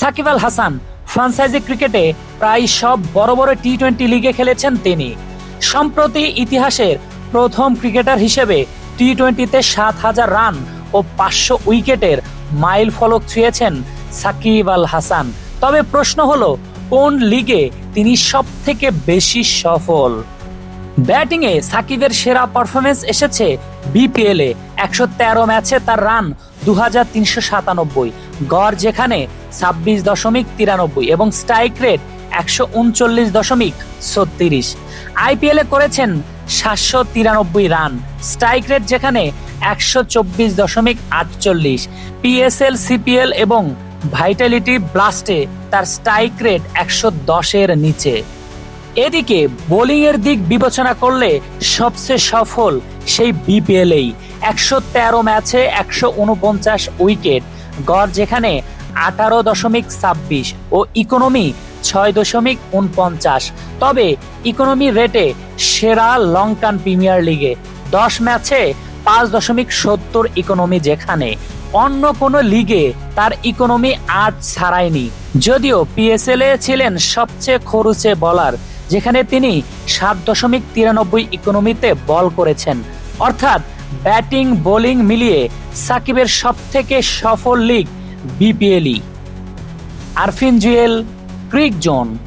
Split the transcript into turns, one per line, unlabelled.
Shakib Al Hasan franchise ক্রিকেটে প্রায় সব বড় বড় টি টোয়েন্টি লিগে খেলেছেন তিনি। সম্প্রতি ইতিহাসের প্রথম ক্রিকেটার হিসেবে টি টোয়েন্টিতে সাত হাজার রান ও পাঁচশো উইকেটের মাইল ফলক ছুঁয়েছেন সাকিব আল হাসান। তবে প্রশ্ন হলো, কোন লিগে তিনি সব থেকে বেশি সফল? ব্যাটিংয়ে সাকিবের সেরা পারফরমেন্স এসেছে বিপিএল এ। একশো তেরো ম্যাচে তার রান দু হাজার তিনশো সাতানব্বই, গড় যেখানে ছাব্বিশ দশমিক তিরানব্বই এবং স্ট্রাইক রেট একশো উনচল্লিশ দশমিক ছত্রিশ। আইপিএলে করেছেন সাতশো তিরানব্বই রান, স্ট্রাইক রেট যেখানে একশো চব্বিশ দশমিক আটচল্লিশ। পিএসএল, সিপিএল এবং ভাইটালিটি ব্লাস্টে তার স্ট্রাইক রেট একশো দশের নিচে। এদিকে বোলিং এর দিক বিবেচনা করলে সবচেয়ে সফল সেই বিপিএলেই। একশো তেরো ম্যাচে একশো উনপঞ্চাশ উইকেট, গড় যেখানে আঠারো দশমিক ছাব্বিশ ও ইকোনমি ছয় দশমিক উনপঞ্চাশ। তবে ইকোনমি রেটে সেরা লং টার্ম প্রিমিয়ার লিগে দশ ম্যাচে পাঁচ দশমিক সত্তর ইকোনমি যেখানে। অন্য কোনো লিগে তার ইকোনমি আট ছাড়ায়নি। যদিও পিএসএল এ ছিলেন সবচেয়ে খরুচে বলার যেখানে তিনি সাত দশমিক তিরানব্বই ইকোনমিতে বল করেছেন। অর্থাৎ ব্যাটিং, বোলিং মিলিয়ে সাকিবের সবথেকে সফল league বিপিএলই। Arfin Jewel, cric zone.